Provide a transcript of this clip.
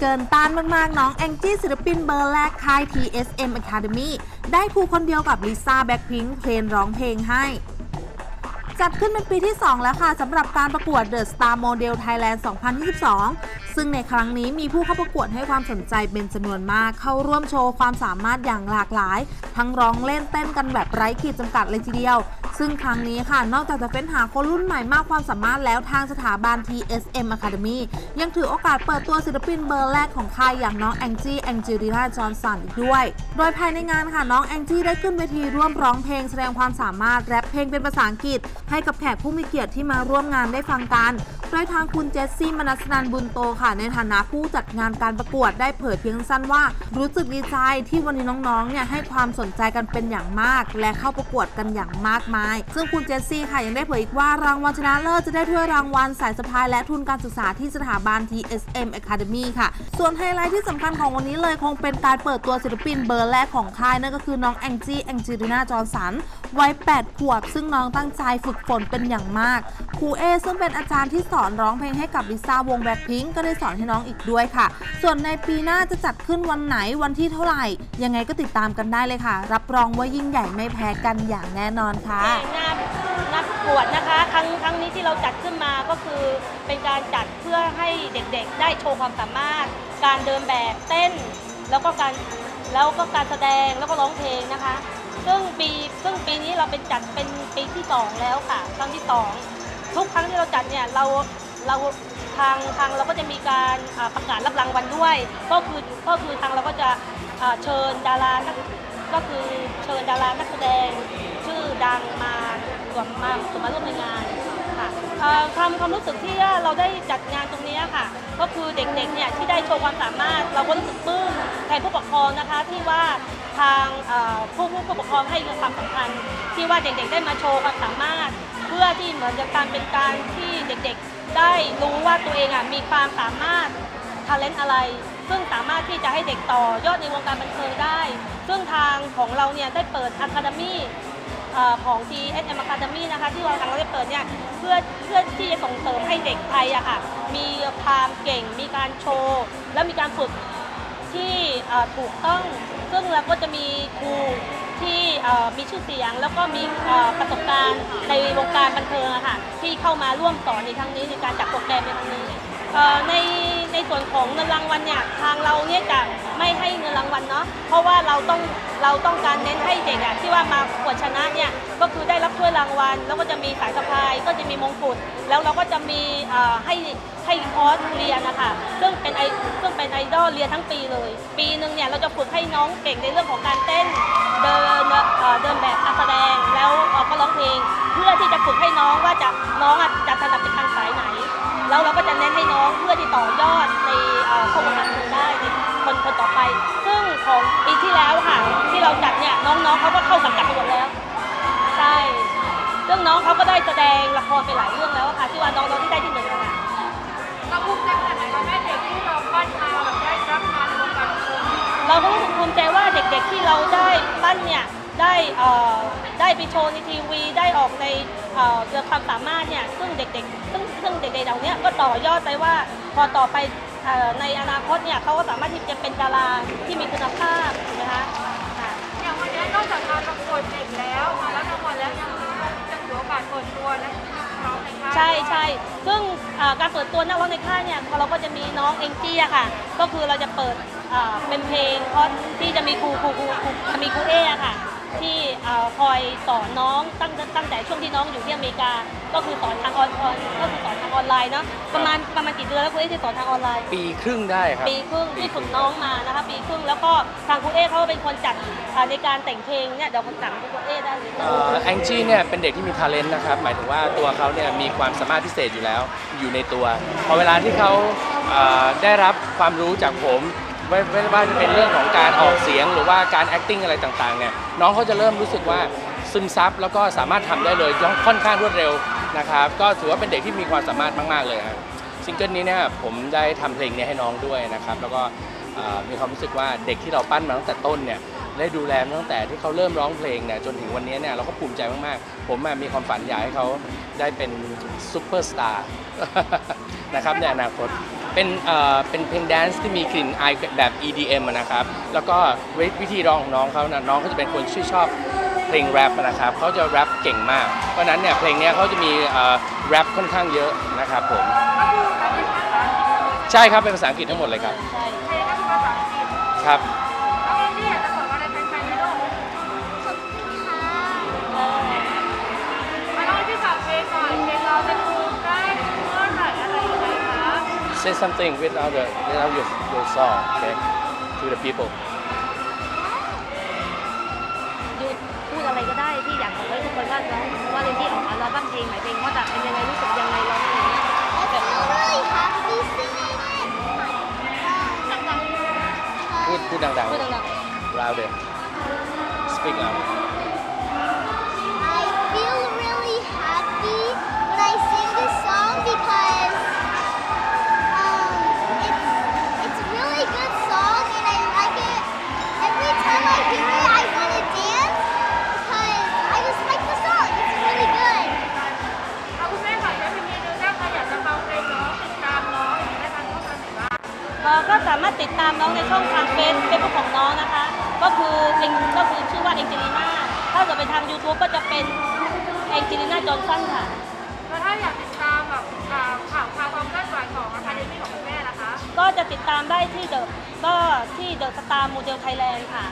เกินต้านมากๆ น้องแองจี้ศิลปินเบอร์แรกค่าย TSM Academy ได้ครูคนเดียวกับลิซ่าแบ็คพิงค์เพลงร้องเพลงให้จัดขึ้นเป็นปีที่ 2 แล้วค่ะสำหรับการประกวด The Star Model Thailand 2022 ซึ่งในครั้งนี้มีผู้เข้าประกวดให้ความสนใจเป็นจำนวนมากเข้าร่วมโชว์ความสามารถอย่างหลากหลาย ทั้งร้องเล่นเต้นกันแบบไร้ขีดจำกัดเลยทีเดียว ซึ่งครั้งนี้ค่ะ นอกจากจะเฟ้นหาคนรุ่นใหม่มากความสามารถแล้วทางสถาบัน TSM Academy ยังถือโอกาสเปิดตัวศิลปินเบอร์แรกของค่ายอย่างน้องแองจี้แองเจลิน่าจอห์นสันอีกด้วย โดยภายในงานค่ะน้องแองจี้ได้ขึ้นเวทีร่วมร้องเพลงแสดงความสามารถแรปเพลงเป็นภาษาอังกฤษ ให้กับแขกผู้มีเกียรติที่มาร่วมงานได้ฟังกัน โดยทางคุณเจสซี่มนัสนันบุญโตค่ะ ในฐานะผู้จัดงานการประกวดได้เผยเพียงสั้นว่า รู้สึกดีใจที่วันนี้น้องๆ เนี่ยให้ความสนใจกันเป็นอย่างมาก และเข้าประกวดกันอย่างมากมาย ซึ่งคุณเจสซี่ค่ะยังได้เผยอีกว่ารางวัลชนะเลิศจะได้ถ้วยรางวัลสายสะพายและทุนการศึกษาที่สถาบัน TSM Academy ค่ะ ส่วนไฮไลท์ที่สำคัญของวันนี้เลยคงเป็นการเปิดตัวศิลปินเบอร์แรกของค่ายนั่นก็คือน้องแองจี้แองจีริน่าจอร์สันวัย 8 ขวบ ซึ่งน้องตั้งใจฝึกฝนเป็นอย่างมากครูเอซึ่งเป็นอาจารย์ที่สอนอนร้องเพลงให้กับลิซ่าวงแบ็คพิงก็ได้สอนให้น้องอีกด้วยค่ะ ส่วนในปีหน้าจะจัดขึ้นวันไหนวันที่เท่าไหร่ ยังไงก็ติดตามกันได้เลยค่ะ รับรองว่ายิ่งใหญ่ไม่แพ้กันอย่างแน่นอนค่ะงานงานประกวดนะคะ ครั้งครั้งนี้ที่เราจัดขึ้นมาก็คือเป็นการจัดเพื่อให้เด็กๆ ได้โชว์ความสามารถ การเดินแบบเต้น แล้วก็การแล้วก็การแสดงแล้วก็ร้องเพลงนะคะ ซึ่งปีซึ่งปีนี้เราเป็นจัดเป็นปีที่สองแล้วค่ะ ครั้งที่สอง ทุกครั้งที่เราจัดเนี่ยเราเราทางทางเราก็จะมีการประกาศรับรางวัลด้วย ก็คือก็คือทางเราก็จะเชิญดารานักก็คือเชิญดารานักแสดง ชื่อดังมาสวมมาสวมมาร่วมในงานค่ะความความรู้สึกที่เราได้จัดงานตรงนี้ค่ะ ก็คือเด็กๆเนี่ยที่ได้โชว์ความสามารถ เราก็รู้สึกปลื้มแทนผู้ปกครองนะคะที่ว่าทางผู้ผู้ผู้ปกครองให้ความสำคัญที่ว่าเด็กๆได้มาโชว์ความสามารถ พื่อที่เหมือนกับการเป็นการที่เด็กๆได้รู้ว่าตัวเองอะมีความสามารถทาเลนต์อะไร ซึ่งสามารถที่จะให้เด็กต่อยอดในวงการบันเทิงได้ ซึ่งทางของเราเนี่ยได้เปิด Academy เอ่ของ TSM Academy นะคะที่เราทางเราได้เปิดเนี่ยเพื่อเพื่อที่จะส่งเสริมให้เด็กไทยอะค่ะมีความเก่งมีการโชว์ และมีการฝึกที่ถูกต้อง ซึ่งเราก็จะมีครูที่มีชื่อเสียง แล้วก็มีประสบการณ์ในวงการบันเทิงค่ะที่เข้ามาร่วมสอนในครั้งนี้ในการจัดโปรแกรมในครั้งนี้ในในส่วนของเงินรางวัลเนี่ยทางเราเนี่ยจะไม่ให้เงินรางวัลเนาะเพราะว่าเราต้องเราต้องการเน้นให้เด็กอะที่ว่ามาประกวดชนะเนี่ยก็คือได้รับถ้วยรางวัล แล้วก็จะมีสายสะพาย ก็จะมีมงกุฎแล้วเราก็จะมีให้ให้คอร์สเรียนนะคะซึ่งเป็นไอ เป็นไอดอลเรียนทั้งปีเลย ปีหนึ่งเนี่ยเราจะฝึกให้น้องเก่งในเรื่องของการเต้น เดินเดินแบบการแสดงแล้วก็ร้องเพลง เพื่อที่จะฝึกให้น้องว่าจะน้องจะถนัดไปทางสายไหน แล้วเราก็จะเน้นให้น้องเพื่อที่ต่อยอดในเอ่อเข้าวงการบันเทิงได้ในคนคนต่อไป ซึ่งของปีที่แล้วค่ะที่เราจัดเนี่ยน้องๆเขาก็เข้าสังกัดไปหมดแล้ว ใช่ซึ่งน้องเขาก็ได้แสดงละครไปหลายเรื่องแล้วค่ะที่ว่าน้องๆที่ได้ เราก็รู้สึกภูมิใจว่าเด็กๆที่เราได้ปั้นเนี่ยได้เอ่อได้ไปโชว์ในทีวี ได้ออกในเอ่อเรื่องความสามารถเนี่ยซึ่งเด็กๆซึ่งซึ่งเด็กๆเหล่านี้ก็ต่อยอดไปว่าพอต่อไปเอ่อในอนาคตเนี่ยเขาก็สามารถที่จะเป็นดาราที่มีคุณภาพถูกไหมคะค่ะอย่างวันนี้นอกจากการประกวดเด็กแล้วมาแล้วรางวัลแล้วยังจะถือโอกาสเปิดตัวนะน้องในค่ายใช่ใช่ซึ่งเอ่อการเปิดตัวนักร้องในค่ายเนี่ยเราก็จะมีน้องเองจี้อะค่ะ ก็คือเราจะเปิด เอ่อเป็นเพลงคอร์สที่จะมีครูครูครูครูจะมีครูเออะค่ะ ที่เอ่อคอยสอนน้องตั้งตั้งแต่ช่วงที่น้องอยู่ที่อเมริกา ก็คือสอนทางออนออนก็คือสอนทางออนไลน์เนาะประมาณประมาณกี่เดือนแล้วครูเอที่สอนทางออนไลน์ ปีครึ่งได้ครับ ปีครึ่งที่ฝึกน้องมานะคะปีครึ่งแล้วก็ทางครูเอเขาก็เป็นคนจัดเอ่อในการแต่งเพลงเนี่ยเดี๋ยวคนสั่งครูเอได้เลย แองจี้เนี่ยเป็นเด็กที่มีท ALENT นะครับ หมายถึงว่าตัวเขาเนี่ยมีความสามารถพิเศษอยู่แล้วอยู่ในตัว พอเวลาที่เขาเอ่อได้รับความรู้จากผม ไม่ไม่ว่าจะเป็นเรื่องของการออกเสียงหรือว่าการ acting อะไรต่างๆเนี่ยน้องเขาจะเริ่มรู้สึกว่าซึมซับแล้วก็สามารถทำได้เลยค่อนข้างรวดเร็วนะครับ ก็ถือว่าเป็นเด็กที่มีความสามารถมากๆเลยครับซิงเกิลนี้เนี่ยผมได้ทำเพลงนี้ให้น้องด้วยนะครับ แล้วก็เอ่อมีความรู้สึกว่าเด็กที่เราปั้นมาตั้งแต่ต้นเนี่ยได้ดูแลมาตั้งแต่ที่เขาเริ่มร้องเพลงเนี่ยจนถึงวันนี้เนี่ยเราก็ภูมิใจมากๆ ผมอะมีความฝันอยากให้เขาได้เป็นซูเปอร์สตาร์ นะครับในอนาคต เป็นเอ่อเป็นเพลงแดนซ์ที่มีกลิ่นอายแบบ EDM อะนะครับ แล้วก็วิวิธีร้องของน้องเขานะน้องเขาจะเป็นคนที่ชอบเพลงแรปนะครับเขาจะแรปเก่งมาก เพราะฉะนั้นเนี่ยเพลงเนี้ยเขาจะมีเอ่อแรปค่อนข้างเยอะนะครับผมก็คือการเป็นภาษาอังกฤษเลยใช่ครับเป็นภาษาอังกฤษทั้งหมดเลยครับ ใช่เพลงก็คือภาษาอังกฤษครับ say something without the without your your song okay to the people หยุดพูดอะไรก็ได้ที่อยากบอกไว้ทุกคนว่าร้องว่าเรนที่ออกอัลบั้มเพลงหม่เพลงว่าจะเป็นยังไงรู้สึกยังไงร้องยังไง I feel really happy singing it. พูดพูดดังพูดดังๆ louder speak up ก็สามารถติดตามน้องในช่องทางเฟซเฟซบุ๊กของน้องนะคะ ก็คือเองก็คือชื่อว่าเองเจลิน่าถ้าเกิดไปทาง YouTube ก็จะเป็นเองเจลิน่าจอห์นสันค่ะ แล้วถ้าอยากติดตามแบบอ่าข่าวข่าวความเคลื่อนไหวของอะคาเดมี่ของคุณแม่นะคะก็จะติดตามได้ที่เดอะก็ที่เดอะสตาร์โมเดลไทยแลนด์ค่ะ